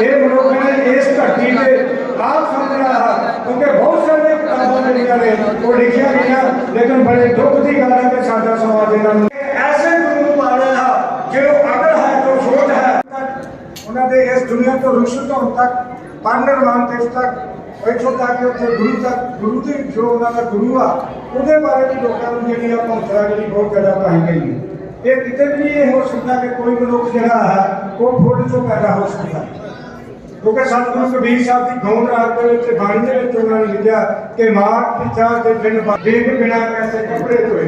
ਇਹ ਮਨੁੱਖ ਨੇ ਇਸ ਧਰਤੀ ਤੇ ਆਪ ਸਮਝਿਆ ਹੈ, ਕਿਉਂਕਿ ਬਹੁਤ ਸਾਰੀਆਂ ਕਿਤਾਬਾਂ ਜਿਹੜੀਆਂ ਨੇ, ਉਹ ਲਿਖੀਆਂ ਗਈਆਂ, ਲੇਕਿਨ ਬੜੇ ਦੁੱਖ ਦੀ ਗੱਲ ਹੈ ਕਿ ਸਾਡਾ ਸਮਾਜ ਇਹਨਾਂ ਨੂੰ ਐਸੇ ਗੁਰੂ ਪਾਲਿਆ ਜੋ ਅਗਰ ਹੈ ਜੋ ਸੋਚ ਹੈ ਉਹਨਾਂ ਦੇ ਇਸ ਦੁਨੀਆ ਤੋਂ ਰੁਖਸਤ ਹੋਣ ਤੱਕ ਪਰਨਿਰਵਾਣ ਦੇਸ਼ ਤੱਕ ਇੱਥੋਂ ਤੱਕ ਉੱਥੇ ਗੁਰੂ ਤੱਕ, ਗੁਰੂ ਦੀ ਜੋ ਉਹਨਾਂ ਦਾ ਗੁਰੂ ਆ, ਉਹਦੇ ਬਾਰੇ ਵੀ ਲੋਕਾਂ ਨੂੰ ਜਿਹੜੀ ਆ ਪਹੁੰਚਾ ਜਿਹੜੀ ਬਹੁਤ ਜ਼ਿਆਦਾ ਪਾਈ ਗਈ ਹੈ ਇਹ ਕਿਤੇ ਵੀ ਇਹ ਹੋ ਸਕਦਾ ਕਿ ਕੋਈ ਮਨੁੱਖ ਜਿਹੜਾ ਹੈ, ਉਹ ਫੁੱਲ ਤੋਂ ਪੈਦਾ ਹੋ ਸਕਦਾ। ਕਿਉਂਕਿ ਸਤਿਗੁਰੂ ਕਬੀਰ ਸਾਹਿਬ ਦੀ ਗੌਣ ਰਾਗ ਦੇ ਵਿੱਚ ਬਾਣੀ ਦੇ ਵਿੱਚ ਉਹਨਾਂ ਨੇ ਲਿਖਿਆ ਕਿ ਮਾਰ ਪਿਤਾ ਦੇ ਬਿਨ ਦੇਖ ਬਿਨਾ ਕੈਸੇ ਕੱਪੜੇ ਧੋਏ।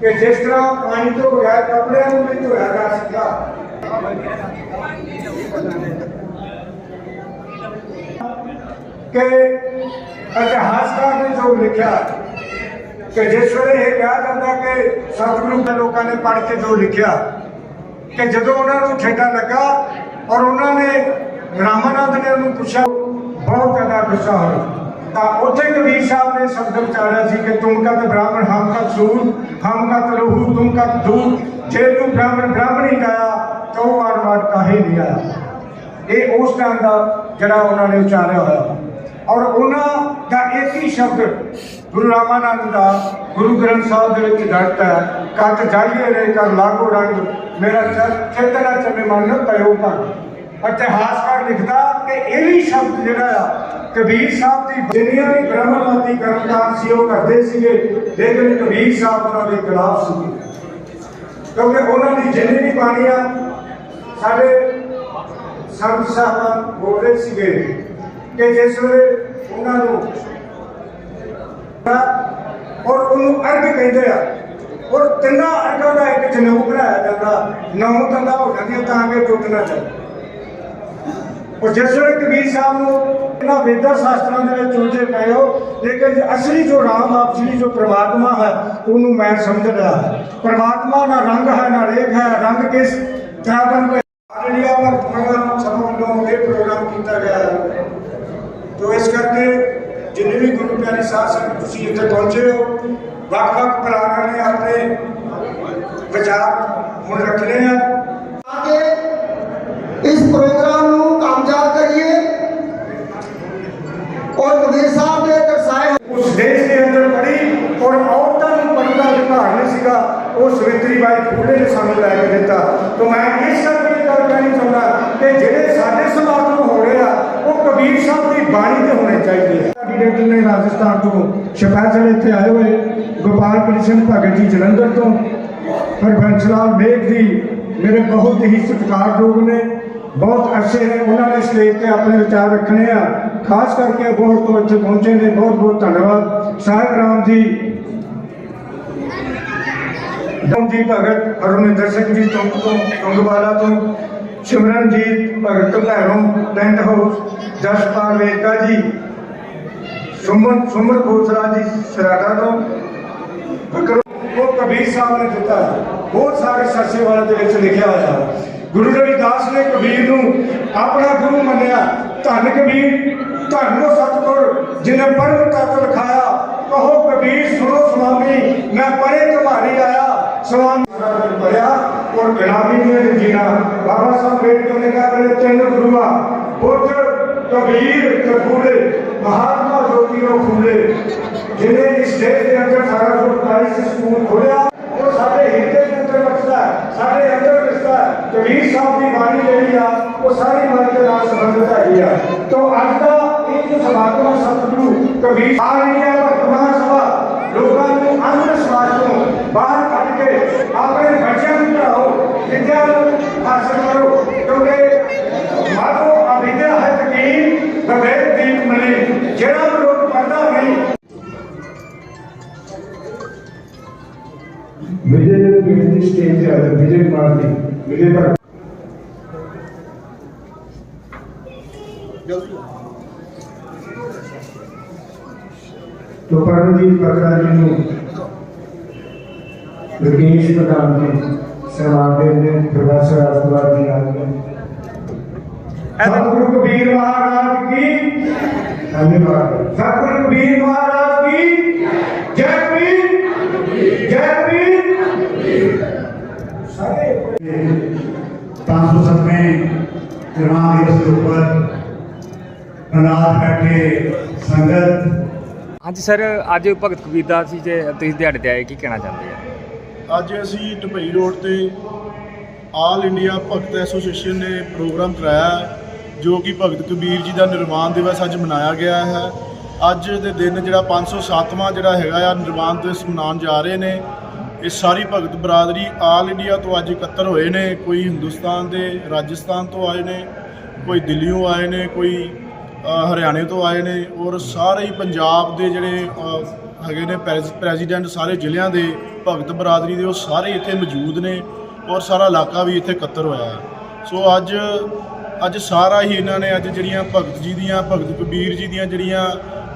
ਕਿ ਜਿਸ ਤਰ੍ਹਾਂ ਪਾਣੀ ਤੋਂ ਬਗੈਰ ਕੱਪੜਿਆਂ ਨੂੰ ਨਹੀਂ ਧੋਇਆ ਜਾ ਸਕਦਾ। ਕਿ ਇਤਿਹਾਸਕਾਰ ਨੇ ਜੋ ਲਿਖਿਆ, ਕਿ ਜਿਸ ਵੇਲੇ ਇਹ ਕਿਹਾ ਜਾਂਦਾ ਕਿ ਸਤਿਗੁਰੂ ਦੇ ਲੋਕਾਂ ਨੇ ਪੜ੍ਹ ਕੇ ਜੋ ਲਿਖਿਆ, ਕਿ ਜਦੋਂ ਉਹਨਾਂ ਨੂੰ ਠੇਡਾ ਲੱਗਾ ਔਰ ਉਹਨਾਂ ਨੇ ਰਾਮਾਨੰਦ ਨੇ ਉਹਨੂੰ ਪੁੱਛਿਆ, ਬਹੁਤ ਜ਼ਿਆਦਾ ਗੁੱਸਾ ਹੋਇਆ। ਤਾਂ ਉੱਥੇ ਕਬੀਰ ਸਾਹਿਬ ਨੇ ਸ਼ਬਦ ਵਿਚਾਰਿਆ ਸੀ ਕਿ ਤੁਮ ਕਤ ਬ੍ਰਾਹਮਣ, ਹਮ ਕਤ ਸੂਰ, ਹਮ ਕਤ ਰਹੂ, ਤੁਮ ਕਤ ਦੂਰ ਜੇ ਤੂੰ ਬ੍ਰਾਹਮਣ ਬ੍ਰਾਹਮਣ ਹੀ ਗਾਇਆ ਤਾਂ ਉਹ ਵਾਰ ਵਾਰ ਕਾਹੇ ਨਹੀਂ ਆਇਆ। ਇਹ ਉਸ ਟਾਈਮ ਦਾ ਜਿਹੜਾ ਉਹਨਾਂ ਨੇ ਉਚਾਰਿਆ ਹੋਇਆ। ਔਰ ਉਹਨਾਂ ਦਾ ਇੱਕ ਹੀ ਸ਼ਬਦ ਗੁਰੂ ਰਾਮਾਨੰਦ ਦਾ ਗੁਰੂ ਗ੍ਰੰਥ ਸਾਹਿਬ ਦੇ ਵਿੱਚ ਦਰਜ ਹੈ ਕੱਟ ਜਾਈਏ ਰੇ, ਕਰ ਲਾਗੋ ਰੰਗ, ਮੇਰਾ ਚੇ- ਚੇਤਨਾ ਚਮੇ ਮਨ ਤਯੋ ਪਰ ਇਤਿਹਾਸਕਾਰ ਲਿਖਦਾ ਕਿ ਇਹ ਵੀ ਸ਼ਬਦ ਜਿਹੜਾ ਆ, ਕਬੀਰ ਸਾਹਿਬ ਦੀ ਜਿੰਨੀਆਂ ਵੀ ਬ੍ਰਹਮਵਾਦੀ ਕਰਮਕਾਰ ਸੀ, ਉਹ ਕਰਦੇ ਸੀਗੇ, ਲੇਕਿਨ ਕਬੀਰ ਸਾਹਿਬ ਉਹਨਾਂ ਦੇ ਖਿਲਾਫ ਸੀ ਕਿਉਂਕਿ ਉਹਨਾਂ ਦੀ ਜਿੰਨੀ ਵੀ ਬਾਣੀ ਆ, ਸਾਡੇ ਸੰਤ ਸਾਹਿਬਾਨ ਬੋਲਦੇ ਸੀਗੇ ਕਿ ਜਿਸ ਵੇਲੇ ਉਹਨਾਂ ਨੂੰ ਔਰ ਉਹਨੂੰ ਅਰਗ ਕਹਿੰਦੇ ਆ, ਔਰ ਤਿੰਨਾਂ ਅਰਗਾਂ ਦਾ ਇੱਕ ਜਨੇਊ ਬਣਾਇਆ ਜਾਂਦਾ, ਨੌ ਤੰਦਾ ਹੋ ਜਾਂਦੀਆਂ ਤਾਂ ਕਿ ਟੁੱਟ ਨਾ ਚਾਹੀਦਾ ਔਰ ਜਿਸ ਵੇਲੇ ਕਬੀਰ ਸਾਹਿਬ ਨੂੰ ਇਹਨਾਂ ਵੇਦਾਂ ਸ਼ਾਸਤਰਾਂ ਦੇ ਵਿੱਚ ਉਲਝੇ ਪਏ ਹੋ, ਲੇਕਿਨ ਅਸਲੀ ਜੋ ਰਾਮ ਆਪਸੀ ਜੋ ਪ੍ਰਮਾਤਮਾ ਹੈ, ਉਹਨੂੰ ਮੈਂ ਸਮਝ ਰਿਹਾ ਪ੍ਰਮਾਤਮਾ ਨਾ ਰੰਗ ਹੈ, ਨਾ ਰੇਖ ਹੈ, ਰੰਗ ਕਿਸ ਤਰ੍ਹਾਂ ਬਣ ਕੇ ਇੰਡੀਆ ਪ੍ਰੋਗਰਾਮ ਸਭਾ ਵੱਲੋਂ ਇਹ ਪ੍ਰੋਗਰਾਮ ਕੀਤਾ ਗਿਆ ਹੈ। ਤੋ ਇਸ ਕਰਕੇ ਜਿੰਨੇ ਵੀ ਗੁਰੂ ਪਿਆਰੀ ਸਾਧ ਸੰਗਤ ਤੁਸੀਂ ਇੱਥੇ ਪਹੁੰਚੇ ਹੋ, ਵੱਖ-ਵੱਖ ਪ੍ਰਾਣਾਂ ਨੇ ਆਪਣੇ ਵਿਚਾਰ ਅਧਿਕਾਰ ਨਹੀਂ ਉਹ ਸਵਿਤਰੀ ਬਾਈ ਫੂਲੇ ਨੇ ਸਾਨੂੰ ਲੈ ਕੇ ਦਿੱਤਾ। ਤਾਂ ਮੈਂ ਇਸ ਕਰਕੇ ਇਹ ਗੱਲ ਕਹਿਣੀ ਚਾਹੁੰਦਾ ਕਿ ਜਿਹੜੇ ਸਾਡੇ ਸਮਾਗਮ ਹੋ ਰਹੇ ਆ ਉਹ ਕਬੀਰ ਸਾਹਿਬ ਦੀ ਬਾਣੀ ਤੇ ਹੋਣੇ ਚਾਹੀਦੇ ਆ। ਡਾਇਰੈਕਟਰ ਨੇ ਰਾਜਸਥਾਨ ਤੋਂ ਸਪੈਸ਼ਲ ਇੱਥੇ ਆਏ ਹੋਏ, ਗੋਪਾਲ ਕ੍ਰਿਸ਼ਨ ਭਗਤ ਜੀ ਜਲੰਧਰ ਤੋਂ, ਹਰਬੰਸ ਲਾਲ ਮੇਘ ਜੀ, ਮੇਰੇ ਬਹੁਤ ਹੀ ਸਤਿਕਾਰਯੋਗ ਨੇ, ਬਹੁਤ ਅੱਛੇ ਨੇ, ਉਹਨਾਂ ਨੇ ਸਟੇਜ ਤੇ ਆਪਣੇ ਵਿਚਾਰ ਰੱਖਣੇ ਆ। ਖਾਸ ਕਰਕੇ ਅਬੋਹਰ ਤੋਂ ਇੱਥੇ ਪਹੁੰਚੇ ਨੇ ਬਹੁਤ ਬਹੁਤ ਧੰਨਵਾਦ। ਸਾਹਿਬ ਰਾਮ ਜੀ ਜੀ ਭਗਤ ਹਰਮਿੰਦਰ ਸਿੰਘ ਜੀ ਤੋਂ ਤੋਂ ਤੁੰਗਵਾਲਾ ਤੋਂ, ਸਿਮਰਨਜੀਤ ਭਗਤ ਭੈਰੋਂ ਟੈਂਟ ਹਾਊਸ ਜਸਪਾਲ ਵੇਗਾ ਜੀ। ਸੁਮਨ ਸੁਮਨ ਖੋਸਰਾ ਜੀ ਸਰਾਡਾ ਤੋਂ। ਉਹ ਕਬੀਰ ਸਾਹਿਬ ਨੇ ਦਿੱਤਾ। ਬਹੁਤ ਸਾਰੇ ਸਰਸੇ ਵਾਲੇ ਦੇ ਵਿੱਚ ਲਿਖਿਆ ਹੋਇਆ। ਹੈ ਗੁਰੂ ਰਵਿਦਾਸ ਨੇ ਕਬੀਰ ਨੂੰ ਆਪਣਾ ਗੁਰੂ ਮੰਨਿਆ। ਧੰਨ ਕਬੀਰ, ਧੰਨ ਉਹ ਸਤਿਗੁਰ ਜਿਨੇ ਪਰਮ ਤਤ ਲਿਖਾਇਆ। ਕਹੋ ਕਬੀਰ, ਸੁਣੋ ਸੁਆਮੀ ਮੈਂ ਪਰੇ ਆਇਆ ਸੁਆਮੀ ਪੜਿਆ ਔਰ ਗੁਲਾਮੀ ਨੇ ਜੀਣਾ ਬਾਬਾ ਸਾਹਿਬ ਬੇਟੇ ਨੇ ਕਹਾ ਮੇਰੇ ਤਿੰਨ ਗੁਰੂਆ ਬੁੱਧ ਕਬੀਰ ਕਪੂਰੇ ਮਹਾਤਮਾ ਜੋਤੀਰੋ ਫੂਲੇ ਜਿਹਨੇ ਇਸ ਦੇਸ਼ ਦੇ ਅੰਦਰ 1842 ਸਕੂਲ ਖੋਲਿਆ ਉਹ ਸਾਡੇ ਹਿਰਦੇ ਦੇ ਅੰਦਰ ਵਸਦਾ ਹੈ, ਸਾਡੇ ਅੰਦਰ ਵਸਦਾ ਹੈ। ਕਬੀਰ ਸਾਹਿਬ ਦੀ ਬਾਣੀ ਜਿਹੜੀ ਆ ਉਹ ਸਾਰੀ ਮਨ ਦੇ ਨਾਲ ਸੰਬੰਧਿਤ ਹੈਗੀ ਆ ਤੋਂ ਅੱਜ ਦਾ ਇਹ ਜੋ ਸਮਾਗਮ ਹੈ ਸਤਿਗੁਰੂ ਕਬੀਰ ਆ ਇੰਡੀਆ ਵਰਤਮਾਨ ਸਭਾ ਲੋਕਾਂ ਨੂੰ ਅੰਧ ਵਿਸ਼ਵਾਸ ਤੋਂ ਬਾਹਰ ਸਟੇਜ ਤੇ ਆਇਆ ਵਿਜੇ ਕੁਮਾਰ ਜੀ ਵਿਜੇ ਪਰ ਤੋਂ ਪਰਮਜੀਤ ਬਖਰਾ ਜੀ ਨੂੰ ਵਿਕੇਸ਼ ਪ੍ਰਧਾਨ ਜੀ ਸਨਮਾਨ ਦੇ ਨੇ ਪ੍ਰੋਫੈਸਰ ਅਸਵਾਰ ਜੀ ਆਏ ਨੇ ਸਤਿਗੁਰੂ ਕਬੀਰ ਅਨਾਥ ਬੈਠੇ ਸੰਗਤ। ਹਾਂਜੀ ਸਰ ਅੱਜ ਭਗਤ ਕਬੀਰ ਦਾ ਸੀ ਜੇ ਤੁਸੀਂ ਦਿਹਾੜੇ ਤੇ ਆਏ ਕੀ ਕਹਿਣਾ ਚਾਹੁੰਦੇ ਆ? ਅੱਜ ਅਸੀਂ ਢਪਈ ਰੋਡ ਤੇ ਆਲ ਇੰਡੀਆ ਭਗਤ ਐਸੋਸੀਏਸ਼ਨ ਨੇ ਪ੍ਰੋਗਰਾਮ ਕਰਾਇਆ ਜੋ ਕਿ ਭਗਤ ਕਬੀਰ ਜੀ ਦਾ ਨਿਰਵਾਣ ਦਿਵਸ ਅੱਜ ਮਨਾਇਆ ਗਿਆ ਹੈ। ਅੱਜ ਦੇ ਦਿਨ ਜਿਹੜਾ 507ਵਾਂ ਜਿਹੜਾ ਹੈਗਾ ਆ ਨਿਰਵਾਣ ਦਿਵਸ ਮਨਾਉਣ ਜਾ ਰਹੇ ਨੇ ਇਹ ਸਾਰੀ ਭਗਤ ਬਰਾਦਰੀ ਆਲ ਇੰਡੀਆ ਤੋਂ ਅੱਜ ਇਕੱਤਰ ਹੋਏ ਨੇ। ਕੋਈ ਹਿੰਦੁਸਤਾਨ ਦੇ ਰਾਜਸਥਾਨ ਤੋਂ ਆਏ ਨੇ ਕੋਈ ਦਿੱਲੀੋਂ ਆਏ ਨੇ ਕੋਈ ਹਰਿਆਣੇ ਤੋਂ ਆਏ ਨੇ ਔਰ ਸਾਰੇ ਹੀ ਪੰਜਾਬ ਦੇ ਜਿਹੜੇ ਹੈਗੇ ਨੇ ਪ੍ਰੈਸ- ਪ੍ਰੈਜ਼ੀਡੈਂਟ ਸਾਰੇ ਜ਼ਿਲ੍ਹਿਆਂ ਦੇ ਭਗਤ ਬਰਾਦਰੀ ਦੇ, ਉਹ ਸਾਰੇ ਇੱਥੇ ਮੌਜੂਦ ਨੇ ਔਰ ਸਾਰਾ ਇਲਾਕਾ ਵੀ ਇੱਥੇ ਇਕੱਤਰ ਹੋਇਆ ਹੈ। ਸੋ ਅੱਜ ਅੱਜ ਸਾਰਾ ਹੀ ਇਹਨਾਂ ਨੇ ਅੱਜ ਜਿਹੜੀਆਂ ਭਗਤ ਜੀ ਦੀਆਂ, ਭਗਤ ਕਬੀਰ ਜੀ ਦੀਆਂ ਜਿਹੜੀਆਂ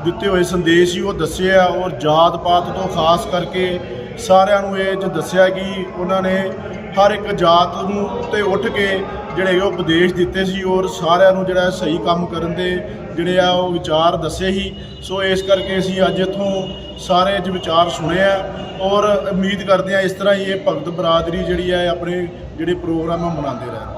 ਦਿੱਤੇ ਹੋਏ ਸੰਦੇਸ਼ ਸੀ, ਉਹ ਦੱਸੇ ਆ ਔਰ ਜਾਤ ਪਾਤ ਤੋਂ ਖਾਸ ਕਰਕੇ ਸਾਰਿਆਂ ਨੂੰ ਇਹ 'ਚ ਦੱਸਿਆ ਕਿ ਉਹਨਾਂ ਨੇ ਹਰ ਇੱਕ ਜਾਤ ਨੂੰ ਉੱਤੇ ਉੱਠ ਕੇ ਜਿਹੜੇ ਉਹ ਉਪਦੇਸ਼ ਦਿੱਤੇ ਸੀ ਔਰ ਸਾਰਿਆਂ ਨੂੰ ਜਿਹੜਾ ਸਹੀ ਕੰਮ ਕਰਨ ਦੇ ਜਿਹੜੇ ਆ ਉਹ ਵਿਚਾਰ ਦੱਸੇ ਸੀ। ਸੋ ਇਸ ਕਰਕੇ ਅਸੀਂ ਅੱਜ ਇੱਥੋਂ ਸਾਰੇ ਅੱਜ ਵਿਚਾਰ ਸੁਣੇ ਆ ਔਰ ਉਮੀਦ ਕਰਦੇ ਆ ਇਸ ਤਰ੍ਹਾਂ ਹੀ ਇਹ ਭਗਤ ਬਰਾਦਰੀ ਜਿਹੜੀ ਹੈ ਆਪਣੇ ਜਿਹੜੇ ਪ੍ਰੋਗਰਾਮ ਆ ਮਨਾਉਂਦੇ ਰਹਿਣ।